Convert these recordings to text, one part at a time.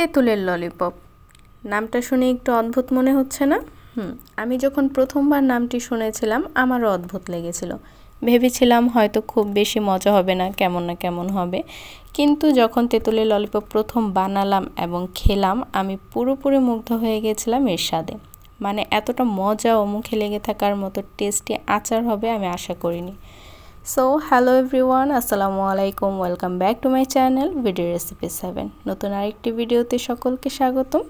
তেঁতুলের ললিপপ। নামটা শুনে একটু অদ্ভুত মনে হচ্ছে না? হুম, আমি যখন প্রথমবার নামটি শুনেছিলাম, আমারও অদ্ভুত লেগেছিল। ভেবেছিলাম হয়তো খুব বেশি মজা হবে না, কেমন না কেমন হবে। কিন্তু যখন তেঁতুলের ললিপপ প্রথম বানালাম এবং খেলাম, আমি পুরোপুরি মুগ্ধ হয়ে গেছিলাম এর স্বাদে। মানে এতটা মজা ও মুখে লেগে থাকার মতো টেস্টি আচার হবে আমি আশা করিনি। সো হ্যালো এভরিওয়ান আসসালামু আলাইকুম welcome back to my channel video recipe seven নতুন আরেকটি ভিডিওতে সকলকে স্বাগতম।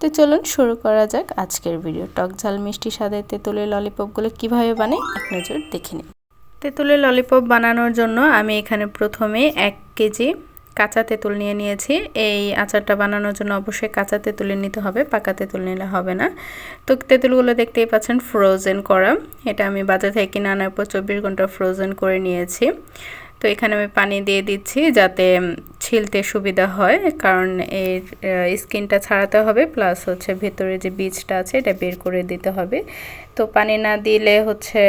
তো চলুন শুরু করা যাক আজকের ভিডিও টক ঝাল, মিষ্টি স্বাদের তেঁতুলের ললিপপগুলো কীভাবে বানাই, এক নজর দেখে নিই। তেঁতুলের ললিপপ বানানোর জন্য আমি এখানে প্রথমে এক কেজি কাঁচা তেঁতুল নিয়ে নিয়েছি। এই আচারটা বানানোর জন্য অবশ্যই কাঁচা তেঁতুলে নিতে হবে, পাকা তেঁতুল নিলে হবে না। তো তেঁতুলগুলো দেখতেই পাচ্ছেন ফ্রোজেন করা। এটা আমি বাজার থেকে কিনে আনার পর চব্বিশ ঘণ্টা ফ্রোজেন করে নিয়েছি। তো এখানে আমি পানি দিয়ে দিচ্ছি যাতে ছিলতে সুবিধা হয়, কারণ এর স্কিনটা ছাড়াতে হবে, প্লাস হচ্ছে ভেতরে যে বীজটা আছে এটা বের করে দিতে হবে। তো পানি না দিলে হচ্ছে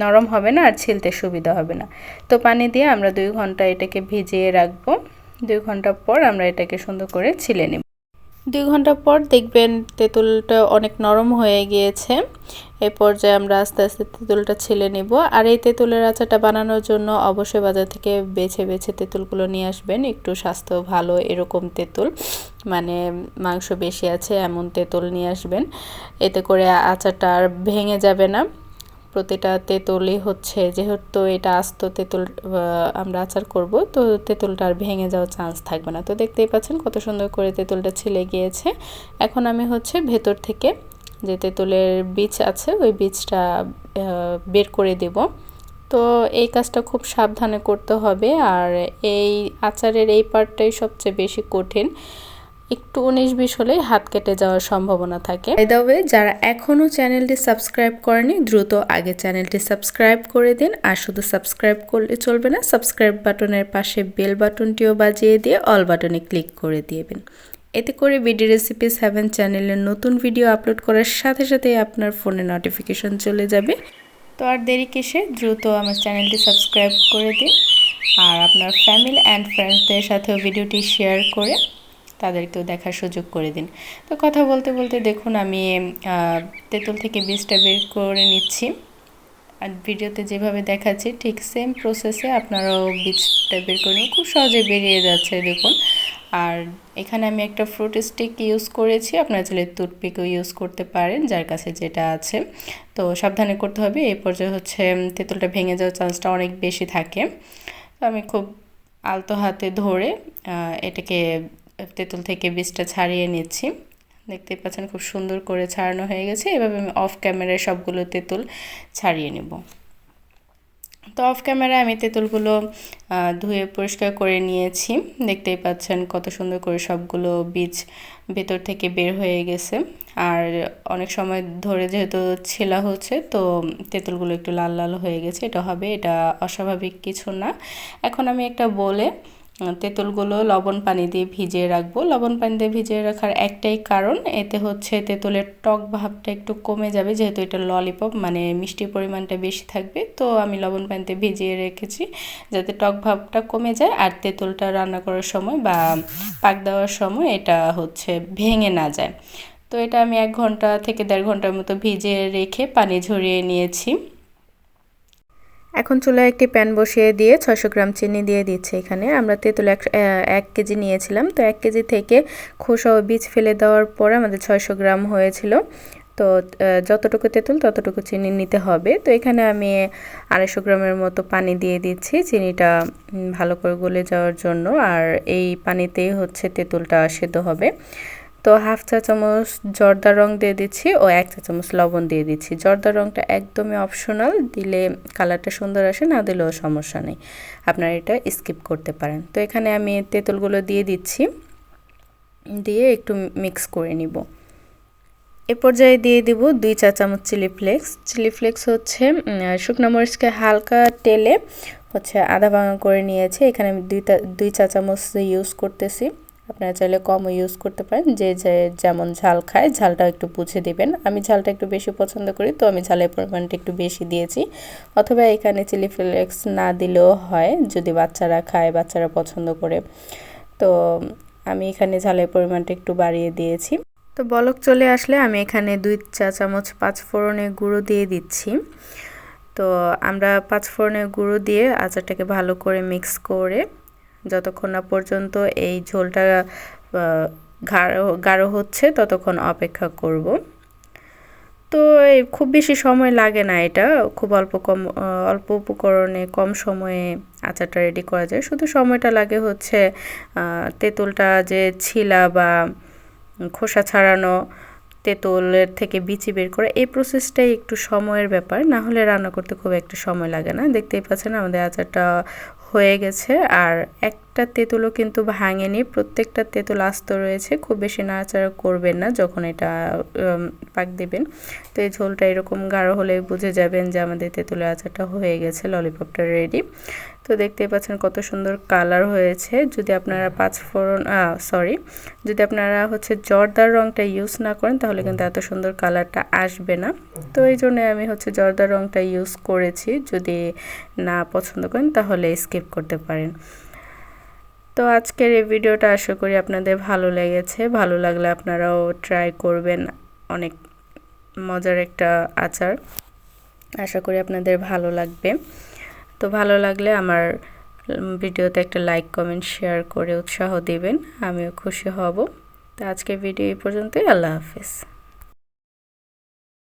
নরম হবে না আর ছিলতে সুবিধা হবে না। তো পানি দিয়ে আমরা দুই ঘণ্টা এটাকে ভিজিয়ে রাখব। দুই ঘণ্টা পর আমরা এটাকে সুন্দর করে ছিলে নিব। দুই ঘণ্টা পর দেখবেন তেঁতুলটা অনেক নরম হয়ে গিয়েছে। এই পর্যায়ে আমরা আস্তে আস্তে তেঁতুলটা ছেলে নেব। আর এই তেঁতুলের আচারটা বানানোর জন্য অবশ্যই বাজার থেকে বেছে বেছে তেঁতুলগুলো নিয়ে আসবেন। একটু স্বাস্থ্য ভালো এরকম তেঁতুল মানে মাংস বেশি আছে এমন তেঁতুল নিয়ে আসবেন। এতে করে আচারটা আর ভেঙে যাবে না। প্রতিটা তেঁতুলই হচ্ছে, যেহেতু এটা আস্ত তেঁতুল আমরা আচার করব, তো তেঁতুলটা আর ভেঙে যাওয়ার চান্স থাকবে না। তো দেখতেই পাচ্ছেন কত সুন্দর করে তেঁতুলটা ছিলে গিয়েছে। এখন আমি হচ্ছে ভেতর থেকে যে তেঁতুলের বীজ আছে, ওই বীজটা বের করে দেব। তো এই কাজটা খুব সাবধানে করতে হবে, আর এই আচারের এই পার্টটাই সবচেয়ে বেশি কঠিন। একটু উনিশ বিশ হলেই হাত কেটে যাওয়ার সম্ভাবনা থাকে। ওয়ে যারা এখনও চ্যানেলটি সাবস্ক্রাইব করেনি, দ্রুত আগে চ্যানেলটি সাবস্ক্রাইব করে দিন। আর শুধু সাবস্ক্রাইব করলে চলবে না, সাবস্ক্রাইব বাটনের পাশে বেল বাটনটিও বাজিয়ে দিয়ে অল বাটনে ক্লিক করে দিয়েবেন এতে করে বিডি রেসিপি সেভেন চ্যানেলের নতুন ভিডিও আপলোড করার সাথে সাথে আপনার ফোনে নোটিফিকেশন চলে যাবে। তো আর দেরি কিসে, দ্রুত আমার চ্যানেলটি সাবস্ক্রাইব করে দিন। আর আপনার ফ্যামিলি অ্যান্ড ফ্রেন্ডসদের সাথেও ভিডিওটি শেয়ার করে তাদেরকেও দেখার সুযোগ করে দিন। তো কথা বলতে বলতে দেখুন, আমি তেঁতুল থেকে বীজটা বের করে নিচ্ছি। আর ভিডিওতে যেভাবে দেখাচ্ছি, ঠিক সেম প্রসেসে আপনারাও বীজটা বের করে নিন। খুব সহজে বেরিয়ে যাচ্ছে, দেখুন। আর এখানে আমি একটা ফ্রুট স্টিক ইউজ করেছি। আপনারা চাইলে টুথপিকও ইউজ করতে পারেন, যার কাছে যেটা আছে। তো সাবধানে করতে হবে। এই পর্যায়ে হচ্ছে, তেঁতুলটা ভেঙে যাওয়ার চান্সটা অনেক বেশি থাকে। তো আমি খুব আলতো হাতে ধরে এটাকে তেঁতুল থেকে বীজটা ছাড়িয়ে নিচ্ছি। দেখতে পাচ্ছেন খুব সুন্দর করে ছাড়ানো হয়ে গেছে। এভাবে আমি অফ ক্যামেরায় সবগুলো তেঁতুল ছাড়িয়ে নেব। তো অফ ক্যামেরায় আমি তেঁতুলগুলো ধুয়ে পরিষ্কার করে নিয়েছি। দেখতেই পাচ্ছেন কত সুন্দর করে সবগুলো বীজ ভেতর থেকে বের হয়ে গেছে। আর অনেক সময় ধরে যেহেতু ছেলা হচ্ছে, তো তেঁতুলগুলো একটু লাল লাল হয়ে গেছে। এটা হবে, এটা অস্বাভাবিক কিছু না। এখন আমি একটা বলে তেঁতুলগুলো লবণ পানি দিয়ে ভিজিয়ে রাখব। লবণ পানি দিয়ে ভিজিয়ে রাখার একটাই কারণ, এতে হচ্ছে তেঁতুলের টক ভাবটা একটু কমে যাবে, যেহেতু এটা ললিপপ মানে মিষ্টির পরিমাণটা বেশি থাকবে। তো আমি লবণ পানিতে ভিজিয়ে রেখেছি যাতে টক ভাবটা কমে যায়, আর তেঁতুলটা রান্না করার সময় বা পাক দেওয়ার সময় এটা হচ্ছে ভেঙে না যায়। তো এটা আমি এক ঘণ্টা থেকে দেড় ঘণ্টার মতো ভিজিয়ে রেখে পানি ঝরিয়ে নিয়েছি। এখন চুলায় একটি প্যান বসিয়ে দিয়ে ছশো গ্রাম চিনি দিয়ে দিচ্ছে এখানে। আমরা তেঁতুল এক এক কেজি নিয়েছিলাম। তো এক কেজি থেকে খোসা ও বীজ ফেলে দেওয়ার পরে আমাদের ছয়শো গ্রাম হয়েছিল। তো যতটুকু তেঁতুল, ততটুকু চিনি নিতে হবে। তো এখানে আমি আড়াইশো গ্রামের মতো পানি দিয়ে দিচ্ছি। চিনিটা ভালো করে গলে যাওয়ার জন্য। আর এই পানিতেই হচ্ছে তেঁতুলটা সেদ্ধ হবে। তো হাফ চা চামচ জর্দার রং দিয়ে দিচ্ছি ও এক চা চামচ লবণ দিয়ে দিচ্ছি। জর্দার রংটা একদমই অপশনাল দিলে কালারটা সুন্দর আসে, না দিলেও সমস্যা নেই। আপনারা এটা স্কিপ করতে পারেন। তো এখানে আমি তেঁতুলগুলো দিয়ে দিচ্ছি। দিয়ে একটু মিক্স করে নিব। এ পর্যায়ে দিয়ে দিব দুই চা চামচ চিলি ফ্লেক্স চিলি ফ্লেক্স হচ্ছে শুকনো মরিচকে হালকা তেলে হচ্ছে আধা ভাঙা করে নিয়েছি। এখানে আমি দুই দুই চা চামচ ইউজ করতেছি। আপনারা চাইলে কমও ইউজ করতে পারেন। যে যে, যেমন ঝাল খায় ঝালটা একটু বুঝে দিবেন। আমি ঝালটা একটু বেশি পছন্দ করি, তো আমি ঝালের পরিমাণটা একটু বেশি দিয়েছি। অথবা এখানে চিলি ফ্লেক্স না দিলেও হয়, যদি বাচ্চারা খায়, বাচ্চারা পছন্দ করে। তো, আমি এখানে ঝালের পরিমাণটা একটু বাড়িয়ে দিয়েছি। তো বলক চলে আসলে আমি এখানে দুই চা চামচ পাঁচ ফোড়নের গুঁড়ো দিয়ে দিচ্ছি। তো আমরা পাঁচ ফোড়নের গুঁড়ো দিয়ে আচারটাকে ভালো করে মিক্স করে যতক্ষণ না পর্যন্ত এই ঝোলটা গাঢ় গাঢ় হচ্ছে, ততক্ষণ অপেক্ষা করব। তো এই খুব বেশি সময় লাগে না এটা, খুব অল্প কম অল্প উপকরণে কম সময়ে আচারটা রেডি করা যায়। শুধু সময়টা লাগে হচ্ছে তেঁতুলটা যে ছিলা বা খোসা ছাড়ানো তেঁতুলের থেকে বিচি বের করে এই প্রসেসটাই একটু সময়ের ব্যাপার, না হলে রান্না করতে খুব একটা সময় লাগে না। দেখতেই পাচ্ছেন আমাদের আচারটা হয়ে গেছে। আর একটা তেঁতুলও কিন্তু ভাঙেনি, প্রত্যেকটা তেঁতুল আস্ত রয়েছে, খুব বেশি নাড়াচাড়া করবেন না যখন এটা পাক দেবেন। তো এই ঝোলটা এরকম গাঢ় হলে বুঝে যাবেন যে আমাদের তেঁতুলের আচারটা হয়ে গেছে ললিপপটা রেডি তো দেখতেই পাচ্ছেন কত সুন্দর কালার হয়েছে। যদি আপনারা পাঁচ ফোড়ন সরি যদি আপনারা হচ্ছে জর্দার রঙটা ইউজ না করেন, তাহলে কিন্তু এত সুন্দর কালারটা আসবে না। তো এই জন্য আমি হচ্ছে জর্দার রঙটা ইউজ করেছি। যদি না পছন্দ করেন, তাহলে স্কিপ করতে পারেন। তো আজকের এই ভিডিওটা আশা করি আপনাদের ভালো লেগেছে। ভালো লাগলে আপনারাও ট্রাই করবেন। অনেক মজার একটা আচার। আশা করি আপনাদের ভালো লাগবে। তো ভালো লাগলে আমার ভিডিওতে একটা লাইক কমেন্ট শেয়ার করে উৎসাহ দিবেন। আমিও খুশি হব। তো আজকের ভিডিও এই পর্যন্তই। আল্লাহ হাফিজ।